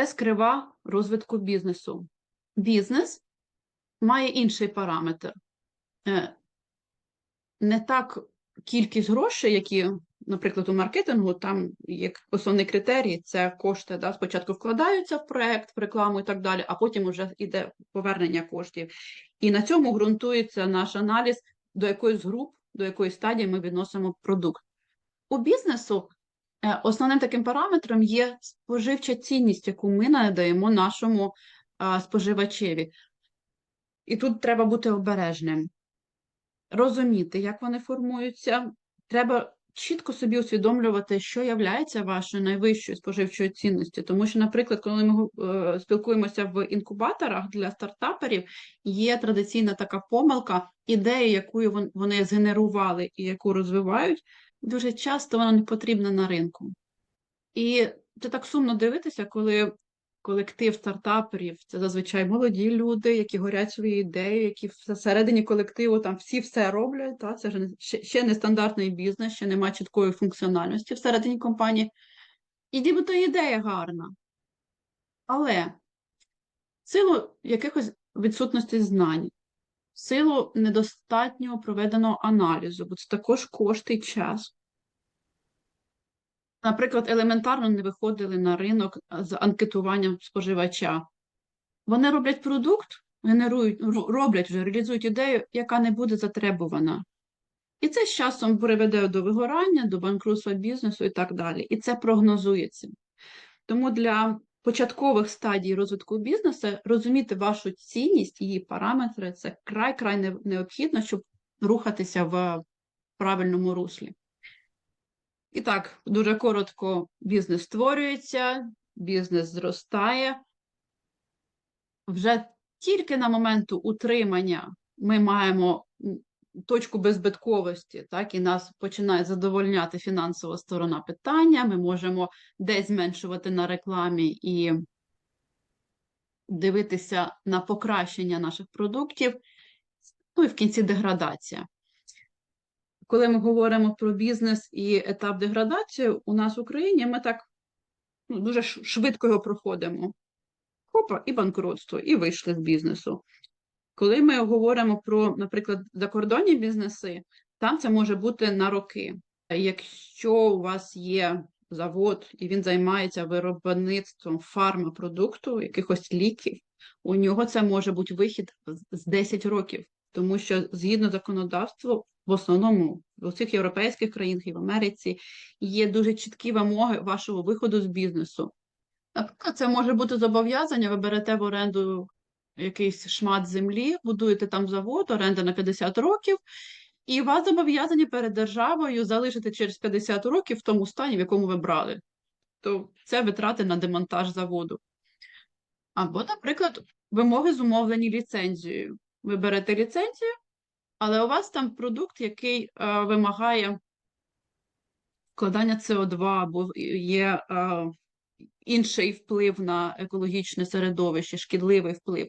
С-крива розвитку бізнесу. Бізнес має інший параметр. Е, Не так кількість грошей, які, наприклад, у маркетингу, там як основний критерій це кошти. Да? Спочатку вкладаються в проект, в рекламу і так далі, а потім вже йде повернення коштів. І на цьому ґрунтується наш аналіз, до якої з груп, до якої стадії ми відносимо продукт. У бізнесу основним таким параметром є споживча цінність, яку ми надаємо нашому споживачеві. І тут треба бути обережним, розуміти, як вони формуються. Треба чітко собі усвідомлювати, що є вашою найвищою споживчою цінністю. Тому що, наприклад, коли ми е, спілкуємося в інкубаторах для стартаперів, є традиційна така помилка, ідея, яку вони згенерували і яку розвивають, дуже часто вона не потрібна на ринку. І це так сумно дивитися, коли колектив стартаперів це зазвичай молоді люди, які горять своєю ідеєю, які всередині колективу там всі все роблять. Та? Це ж ще, не стандартний бізнес, ще немає чіткої функціональності всередині компанії. І нібито ідея гарна. Але в силу якихось відсутності знань, в силу недостатнього проведеного аналізу, бо це також кошти і час. Наприклад, елементарно не виходили на ринок з анкетуванням споживача. Вони роблять продукт, генерують, роблять вже, реалізують ідею, яка не буде затребувана. І це з часом приведе до вигорання, до банкрутства бізнесу і так далі. І це прогнозується. Тому для початкових стадій розвитку бізнесу розуміти вашу цінність, її параметри це край-край необхідно, щоб рухатися в правильному руслі. І так, дуже коротко, бізнес створюється, бізнес зростає. Вже тільки на моменту утримання ми маємо точку беззбитковості, так, і нас починає задовольняти фінансова сторона питання. Ми можемо десь зменшувати на рекламі і дивитися на покращення наших продуктів. Ну і в кінці деградація. Коли ми говоримо про бізнес і етап деградації, у нас в Україні ми так ну, дуже швидко його проходимо. Хопа, і банкротство, і вийшли з бізнесу. Коли ми говоримо про, наприклад, закордонні бізнеси, там це може бути на роки. Якщо у вас є завод і він займається виробництвом фармапродукту, якихось ліків, у нього це може бути вихід з- з 10 років, тому що згідно законодавства, в основному в усіх європейських країнах і в Америці є дуже чіткі вимоги вашого виходу з бізнесу. Наприклад, це може бути зобов'язання, ви берете в оренду якийсь шмат землі, будуєте там завод, оренда на 50 років, і вас зобов'язані перед державою залишити через 50 років в тому стані, в якому ви брали. То це витрати на демонтаж заводу. Або, наприклад, вимоги зумовлені ліцензією. Ви берете ліцензію, але у вас там продукт, який е, вимагає вкладання СО2, або є е, інший вплив на екологічне середовище, шкідливий вплив.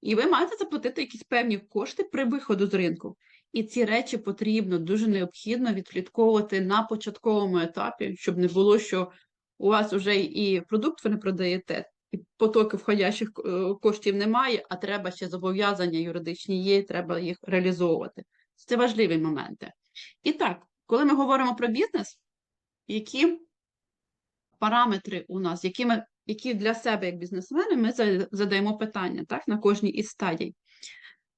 І ви маєте заплатити якісь певні кошти при виходу з ринку. І ці речі потрібно дуже необхідно відслідковувати на початковому етапі, щоб не було, що у вас вже і продукт ви не продаєте, і потоки входящих е, коштів немає, а треба ще зобов'язання юридичні є, і треба їх реалізовувати. Це важливі моменти. І так, коли ми говоримо про бізнес, які параметри у нас, які, ми, які для себе як бізнесмени ми задаємо питання так, на кожній із стадій.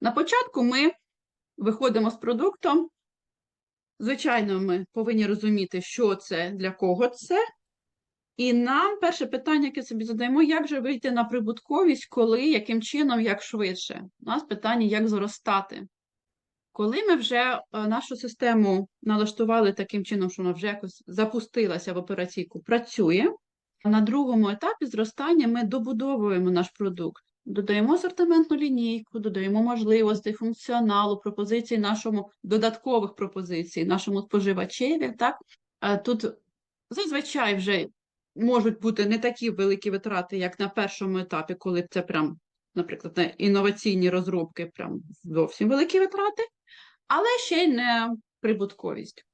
На початку ми виходимо з продуктом. Звичайно, ми повинні розуміти, що це, для кого це. І нам перше питання, яке собі задаємо, як же вийти на прибутковість, коли, яким чином, як швидше. У нас питання, як зростати. Коли ми вже е, нашу систему налаштували таким чином, що вона вже якось запустилася в операційку, працює, на другому етапі зростання ми добудовуємо наш продукт, додаємо асортиментну лінійку, додаємо можливостей, функціоналу, пропозицій нашому, додаткових пропозицій нашому споживачеві. Так? Е, Тут зазвичай вже можуть бути не такі великі витрати, як на першому етапі, коли це прям, наприклад, на інноваційні розробки, прям зовсім великі витрати, але ще й не прибутковість.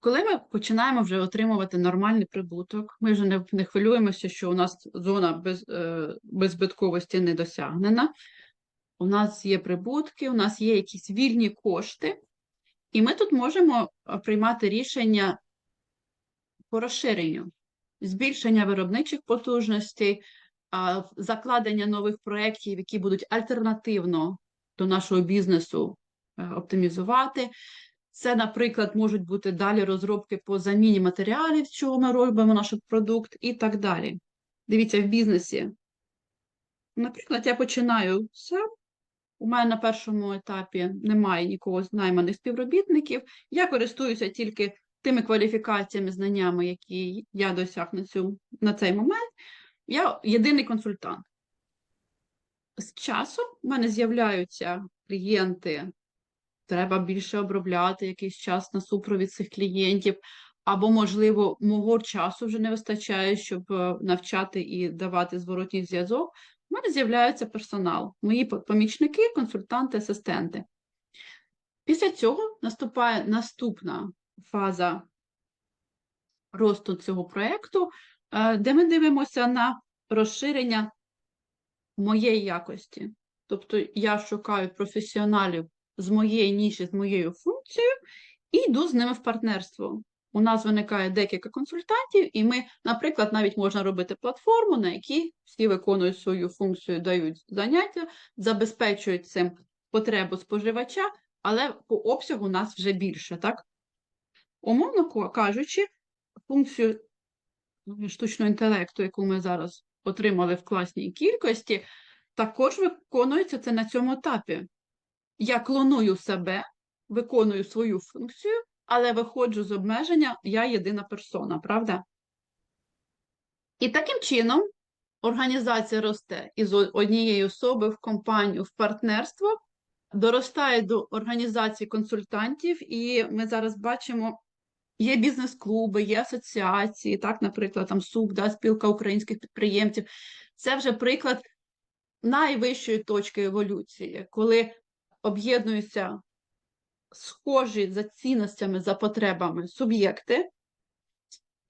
коли ми починаємо вже отримувати нормальний прибуток, ми вже не, не хвилюємося, що у нас зона без, е, беззбитковості не досягнена. У нас є прибутки, у нас є якісь вільні кошти, і ми тут можемо е, приймати рішення по розширенню, збільшення виробничих потужностей, закладення нових проєктів, які будуть альтернативно до нашого бізнесу е, оптимізувати. Це, наприклад, можуть бути далі розробки по заміні матеріалів, чого ми робимо наш продукт, і так далі. Дивіться, в бізнесі. Наприклад, я починаю сам. У мене на першому етапі немає нікого з найманих співробітників. Я користуюся тільки тими кваліфікаціями, знаннями, які я досяг на, цю, на цей момент. Я єдиний консультант. З часом в мене з'являються клієнти, треба більше обробляти якийсь час на супровід цих клієнтів, або, можливо, мого часу вже не вистачає, щоб е, навчати і давати зворотній зв'язок. У мене з'являється персонал, мої помічники, консультанти, асистенти. Після цього наступає наступна фаза росту цього проєкту, де ми дивимося на розширення моєї якості. Тобто я шукаю професіоналів з моєї ніші, з моєю функцією, і йду з ними в партнерство. У нас виникає декілька консультантів, і ми, наприклад, навіть можна робити платформу, на якій всі виконують свою функцію, дають заняття, забезпечують цим потребу споживача, але по обсягу нас вже більше, так? Умовно кажучи, функцію штучного інтелекту, яку ми зараз отримали в класній кількості, також виконується це на цьому етапі. Я клоную себе, виконую свою функцію, але виходжу з обмеження, я єдина персона, правда? І таким чином організація росте із однієї особи в компанію, в партнерство, доростає до організації консультантів, і ми зараз бачимо, є бізнес-клуби, є асоціації, так, наприклад, там СУП, да, спілка українських підприємців. Це вже приклад найвищої точки еволюції, коли об'єднуються схожі за цінностями, за потребами суб'єкти,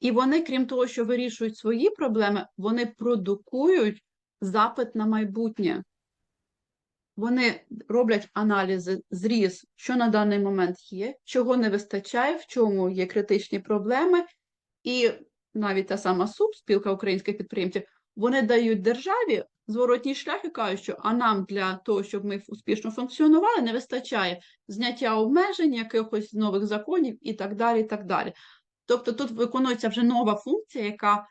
і вони, крім того, що вирішують свої проблеми, вони продукують запит на майбутнє. Вони роблять аналізи, зріз, що на даний момент є, чого не вистачає, в чому є критичні проблеми, і навіть та сама СУП, спілка українських підприємців, вони дають державі зворотній шлях і кажуть, що а нам для того, щоб ми успішно функціонували, не вистачає зняття обмежень, якихось нових законів і так далі. і так далі. Тобто тут виконується вже нова функція, яка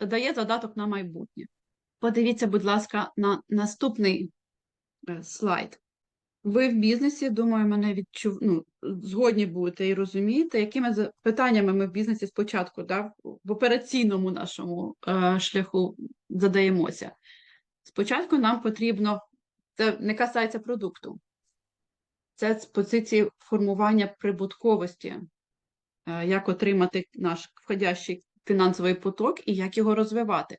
дає задаток на майбутнє. Подивіться, будь ласка, на наступний слайд. Ви в бізнесі, думаю, мене відчув... ну, згодні будете і розумієте, якими питаннями ми в бізнесі спочатку, да, в операційному нашому е, шляху задаємося. Спочатку нам потрібно, це не касається продукту, це з позиції формування прибутковості, е, як отримати наш входящий фінансовий поток і як його розвивати.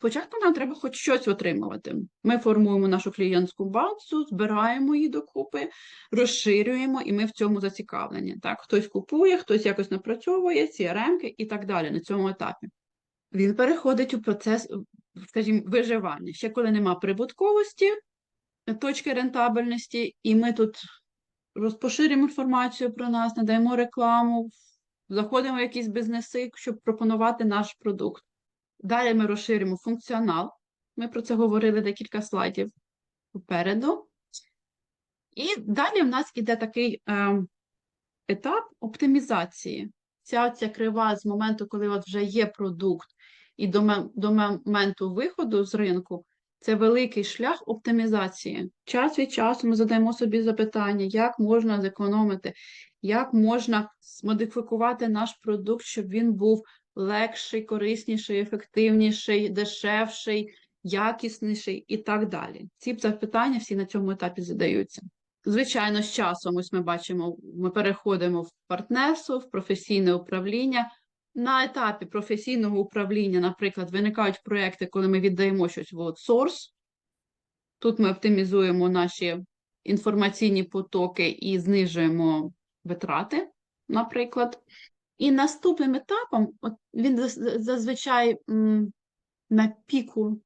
Спочатку нам треба хоч щось отримувати. Ми формуємо нашу клієнтську базу, збираємо її докупи, розширюємо, і ми в цьому зацікавлені. Так, хтось купує, хтось якось напрацьовує CRM і так далі на цьому етапі. Він переходить у процес, скажімо, виживання. Ще коли нема прибутковості, точки рентабельності, і ми тут розпоширюємо інформацію про нас, надаємо рекламу, заходимо в якісь бізнеси, щоб пропонувати наш продукт. Далі ми розширюємо функціонал. Ми про це говорили декілька слайдів попереду. І далі в нас іде такий е, етап оптимізації. Ця, ця крива з моменту, коли от вже є продукт, і до, до моменту виходу з ринку, це великий шлях оптимізації. Час від часу ми задаємо собі запитання, як можна зекономити, як можна змодифікувати наш продукт, щоб він був легший, корисніший, ефективніший, дешевший, якісніший і так далі. Ці запитання всі на цьому етапі задаються. Звичайно, з часом ось ми бачимо, ми переходимо в партнерство, в професійне управління. На етапі професійного управління, наприклад, виникають проекти, коли ми віддаємо щось в аутсорс. Тут ми оптимізуємо наші інформаційні потоки і знижуємо витрати, наприклад. І наступним етапом, от він зазвичай на піку,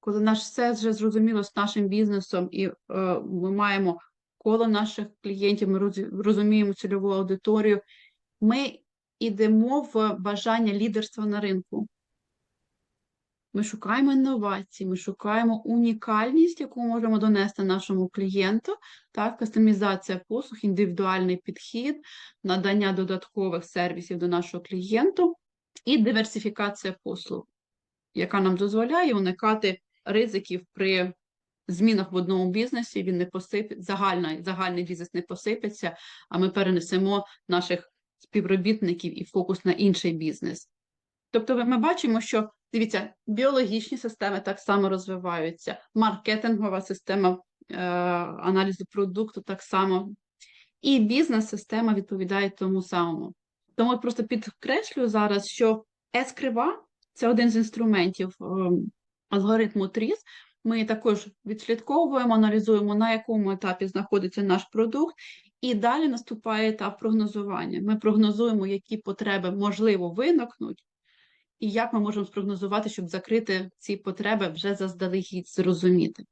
коли наш все вже зрозуміло з нашим бізнесом, і е, ми маємо коло наших клієнтів, ми розуміємо цільову аудиторію, ми йдемо в бажання лідерства на ринку. Ми шукаємо інновації, ми шукаємо унікальність, яку можемо донести нашому клієнту, так, кастомізація послуг, індивідуальний підхід, надання додаткових сервісів до нашого клієнту і диверсифікація послуг, яка нам дозволяє уникати ризиків при змінах в одному бізнесі. Він не посипе, загальний, загальний бізнес не посипеться, а ми перенесемо наших співробітників і фокус на інший бізнес. Тобто ми бачимо, що дивіться, біологічні системи так само розвиваються, маркетингова система е, аналізу продукту так само, і бізнес-система відповідає тому самому. Тому просто підкреслюю зараз, що S-крива – це один з інструментів ем, алгоритму TRIS. Ми також відслідковуємо, аналізуємо, на якому етапі знаходиться наш продукт, і далі наступає етап прогнозування. Ми прогнозуємо, які потреби можливо виникнуть, і як ми можемо спрогнозувати, щоб закрити ці потреби вже заздалегідь зрозуміти.